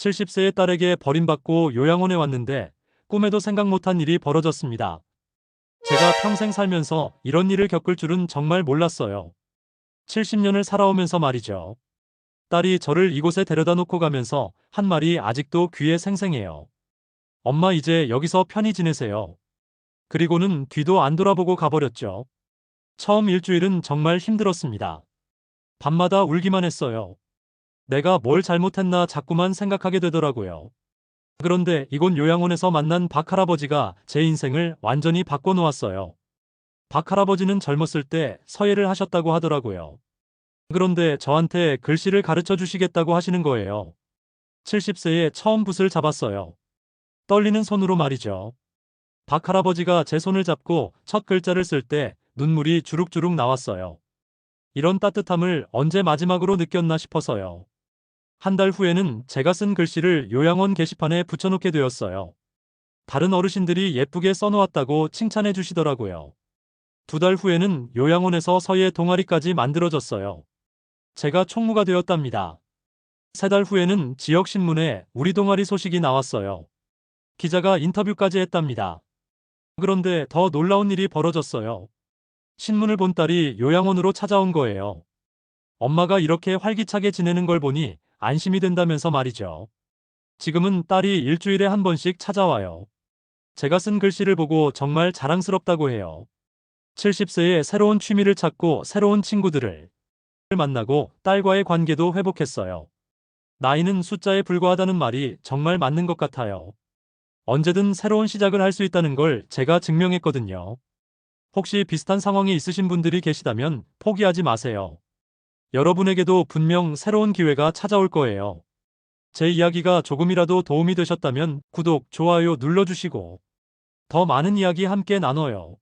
70세의 딸에게 버림받고 요양원에 왔는데 꿈에도 생각 못한 일이 벌어졌습니다. 제가 평생 살면서 이런 일을 겪을 줄은 정말 몰랐어요. 70년을 살아오면서 말이죠. 딸이 저를 이곳에 데려다 놓고 가면서 한 말이 아직도 귀에 생생해요. 엄마 이제 여기서 편히 지내세요. 그리고는 뒤도 안 돌아보고 가버렸죠. 처음 일주일은 정말 힘들었습니다. 밤마다 울기만 했어요. 내가 뭘 잘못했나 자꾸만 생각하게 되더라고요. 그런데 이곳 요양원에서 만난 박 할아버지가 제 인생을 완전히 바꿔놓았어요. 박 할아버지는 젊었을 때 서예를 하셨다고 하더라고요. 그런데 저한테 글씨를 가르쳐 주시겠다고 하시는 거예요. 70세에 처음 붓을 잡았어요. 떨리는 손으로 말이죠. 박 할아버지가 제 손을 잡고 첫 글자를 쓸 때 눈물이 주룩주룩 나왔어요. 이런 따뜻함을 언제 마지막으로 느꼈나 싶어서요. 한 달 후에는 제가 쓴 글씨를 요양원 게시판에 붙여놓게 되었어요. 다른 어르신들이 예쁘게 써놓았다고 칭찬해 주시더라고요. 두 달 후에는 요양원에서 서예 동아리까지 만들어졌어요. 제가 총무가 되었답니다. 세 달 후에는 지역 신문에 우리 동아리 소식이 나왔어요. 기자가 인터뷰까지 했답니다. 그런데 더 놀라운 일이 벌어졌어요. 신문을 본 딸이 요양원으로 찾아온 거예요. 엄마가 이렇게 활기차게 지내는 걸 보니 안심이 된다면서 말이죠. 지금은 딸이 일주일에 한 번씩 찾아와요. 제가 쓴 글씨를 보고 정말 자랑스럽다고 해요. 70세에 새로운 취미를 찾고 새로운 친구들을 만나고 딸과의 관계도 회복했어요. 나이는 숫자에 불과하다는 말이 정말 맞는 것 같아요. 언제든 새로운 시작을 할 수 있다는 걸 제가 증명했거든요. 혹시 비슷한 상황에 있으신 분들이 계시다면 포기하지 마세요. 여러분에게도 분명 새로운 기회가 찾아올 거예요. 제 이야기가 조금이라도 도움이 되셨다면 구독, 좋아요 눌러주시고 더 많은 이야기 함께 나눠요.